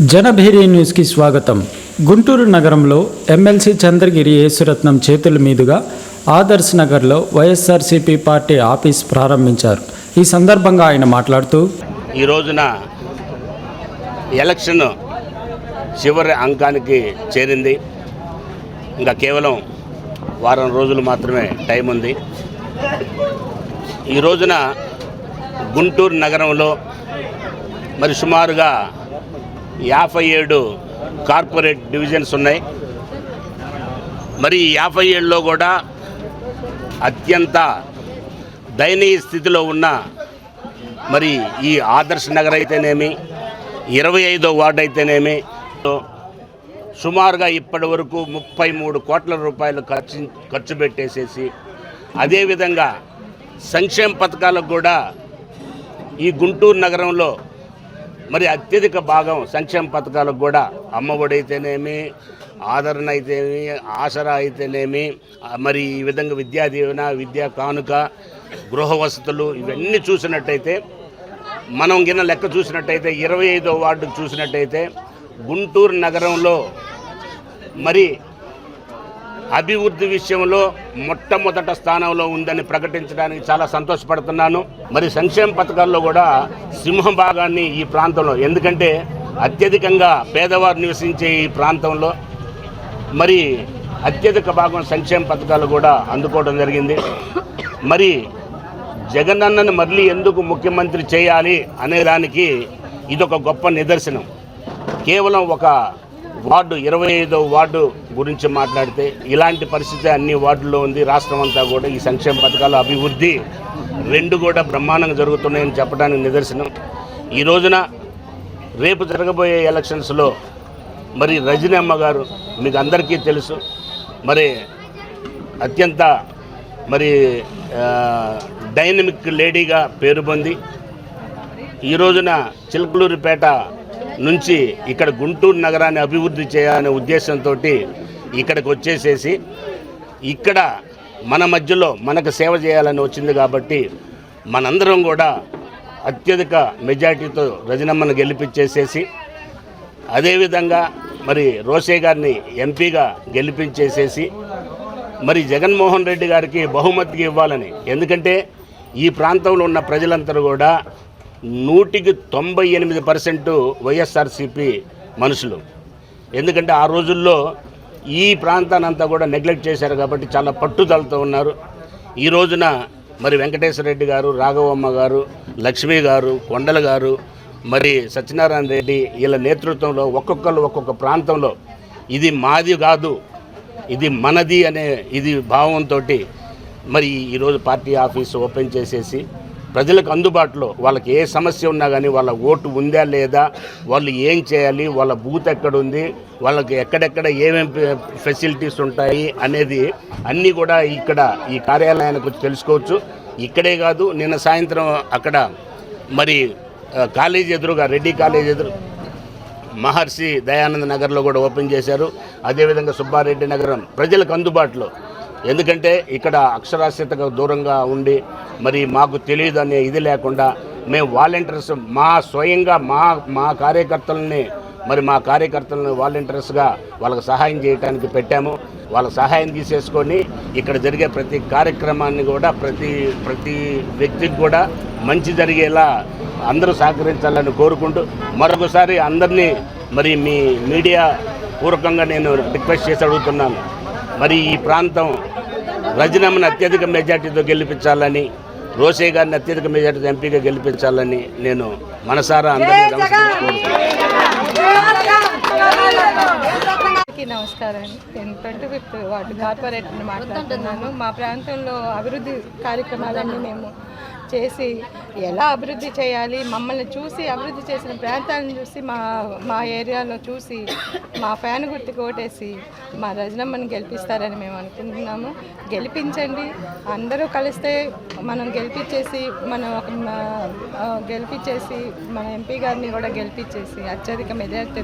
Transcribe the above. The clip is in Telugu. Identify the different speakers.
Speaker 1: జనభేరి న్యూస్కి స్వాగతం. గుంటూరు నగరంలో ఎమ్మెల్సీ చంద్రగిరి యేసురత్నం చేతుల మీదుగా ఆదర్శ్ నగర్లో వైఎస్ఆర్సీపీ పార్టీ ఆఫీస్ ప్రారంభించారు. ఈ సందర్భంగా ఆయన మాట్లాడుతూ
Speaker 2: ఈ రోజున ఎలక్షన్ చివరి అంకానికి చేరింది. ఇంకా కేవలం వారం రోజులు మాత్రమే టైం ఉంది. ఈ రోజున గుంటూరు నగరంలో మరి సుమారుగా యాభై ఏడు కార్పొరేట్ డివిజన్స్ ఉన్నాయి. మరి యాభై ఏడులో కూడా అత్యంత దయనీయ స్థితిలో ఉన్న మరి ఈ ఆదర్శ నగర్ అయితేనేమి ఇరవై ఐదో వార్డు అయితేనేమి సుమారుగా ఇప్పటి వరకు ముప్పై మూడు కోట్ల రూపాయలు ఖర్చు ఖర్చు పెట్టేసేసి అదేవిధంగా సంక్షేమ పథకాలకు కూడా ఈ గుంటూరు నగరంలో మరి అత్యధిక భాగం సంక్షేమ పథకాలకు కూడా అమ్మఒడి అయితేనేమి ఆదరణ అయితేనేమి ఆసరా అయితేనేమి మరి ఈ విధంగా విద్యా దీవెన విద్యా కానుక గృహ వసతులు ఇవన్నీ చూసినట్టయితే మనం గిన్న లెక్క చూసినట్టయితే ఇరవై ఐదో వార్డు చూసినట్టయితే గుంటూరు నగరంలో మరి అభివృద్ధి విషయంలో మొట్టమొదట స్థానంలో ఉందని ప్రకటించడానికి చాలా సంతోషపడుతున్నాను. మరి సంక్షేమ పథకాల్లో కూడా సింహ భాగాన్ని ఈ ప్రాంతంలో ఎందుకంటే అత్యధికంగా పేదవారు నివసించే ఈ ప్రాంతంలో మరి అత్యధిక భాగం సంక్షేమ పథకాలు కూడా అందుకోవడం జరిగింది. మరి జగనన్నను మళ్ళీ ఎందుకు ముఖ్యమంత్రి చేయాలి అనేదానికి ఇదొక గొప్ప నిదర్శనం. కేవలం ఒక వార్డు ఇరవై ఐదో వార్డు గురించి మాట్లాడితే ఇలాంటి పరిస్థితి అన్ని వార్డుల్లో ఉంది. రాష్ట్రం అంతా కూడా ఈ సంక్షేమ పథకాల అభివృద్ధి రెండు కూడా బ్రహ్మాండంగా జరుగుతున్నాయని చెప్పడానికి నిదర్శనం. ఈ రోజున రేపు జరగబోయే ఎలక్షన్స్లో మరి రజనమ్మ గారు మీకు అందరికీ తెలుసు. మరి అత్యంత మరి డైనమిక్ లేడీగా పేరు పొంది ఈ రోజున చిలుకలూరిపేట నుంచి ఇక్కడ గుంటూరు నగరాన్ని అభివృద్ధి చేయాలనే ఉద్దేశంతో ఇక్కడికి వచ్చేసేసి ఇక్కడ మన మధ్యలో మనకు సేవ చేయాలని వచ్చింది కాబట్టి మనందరం కూడా అత్యధిక మెజార్టీతో రజనమ్మను గెలిపించేసేసి అదేవిధంగా మరి రోసే గారిని ఎంపీగా గెలిపించేసేసి మరి జగన్మోహన్ రెడ్డి గారికి బహుమతికి ఇవ్వాలని. ఎందుకంటే ఈ ప్రాంతంలో ఉన్న ప్రజలందరూ కూడా నూటికి తొంభై ఎనిమిది పర్సెంట్ వైఎస్ఆర్సీపీ మనుషులు. ఎందుకంటే ఆ రోజుల్లో ఈ ప్రాంతాన్ని అంతా కూడా నెగ్లెక్ట్ చేశారు కాబట్టి చాలా పట్టుదలతో ఉన్నారు. ఈ రోజున మరి వెంకటేశ్వర రెడ్డి గారు రాఘవమ్మ గారు లక్ష్మి గారు కొండల గారు మరి సత్యనారాయణ రెడ్డి వీళ్ళ నేతృత్వంలో ఒక్కొక్కరు ఒక్కొక్క ప్రాంతంలో ఇది మాది కాదు ఇది మనది అనే ఇది భావంతో మరి ఈరోజు పార్టీ ఆఫీస్ ఓపెన్ చేసేసి ప్రజలకు అందుబాటులో వాళ్ళకి ఏ సమస్య ఉన్నా కానీ వాళ్ళ ఓటు ఉందా లేదా వాళ్ళు ఏం చేయాలి వాళ్ళ బూత్ ఎక్కడ ఉంది వాళ్ళకి ఎక్కడెక్కడ ఏమేమి ఫెసిలిటీస్ ఉంటాయి అనేది అన్నీ కూడా ఇక్కడ ఈ కార్యాలయానికి వచ్చి తెలుసుకోవచ్చు. ఇక్కడే కాదు నిన్న సాయంత్రం అక్కడ మరి కాలేజ్ ఎదురుగా రెడ్డి కాలేజ్ ఎదురు మహర్షి దయానంద నగర్లో కూడా ఓపెన్ చేశారు. అదేవిధంగా సుబ్బారెడ్డి నగరం ప్రజలకు అందుబాటులో ఎందుకంటే ఇక్కడ అక్షరాస్యతకు దూరంగా ఉండి మరి మాకు తెలియదు అనే ఇది లేకుండా మేము వాలంటీర్స్ మా స్వయంగా మా మా కార్యకర్తలని మరి మా కార్యకర్తలను వాలంటీర్స్గా వాళ్ళకి సహాయం చేయడానికి పెట్టాము. వాళ్ళ సహాయం తీసేసుకొని ఇక్కడ జరిగే ప్రతి కార్యక్రమాన్ని కూడా ప్రతి ప్రతి వ్యక్తికి కూడా మంచి జరిగేలా అందరూ సహకరించాలని కోరుకుంటూ మరొకసారి అందరినీ మరి మీ మీడియా పూర్వకంగా నేను రిక్వెస్ట్ చేసి అడుగుతున్నాను. మరి ఈ ప్రాంతం రజనమ్మని అత్యధిక మెజార్టీతో గెలిపించాలని రోసే గారిని అత్యధిక మెజార్టీతో ఎంపీగా గెలిపించాలని నేను మనసారా అందరినీ
Speaker 3: అందరికీ నమస్కారం ట్వంటీ ఫిఫ్త్ వార్డు కార్పొరేటర్ని మాట్లాడుతున్నాను. మా ప్రాంతంలో అభివృద్ధి కార్యక్రమాలన్నీ మేము చేసి ఎలా అభివృద్ధి చేయాలి మమ్మల్ని చూసి అభివృద్ధి చేసిన ప్రాంతాలను చూసి మా మా ఏరియాలో చూసి మా ఫ్యాన్ గుర్తు కోటేసి మా రజనమ్మని గెలిపిస్తారని మేము అనుకుంటున్నాము. గెలిపించండి. అందరూ కలిస్తే మనం గెలిపించేసి మనం ఒక గెలిపించేసి మన ఎంపీ గారిని కూడా గెలిపించేసి అత్యధిక మెజార్టీ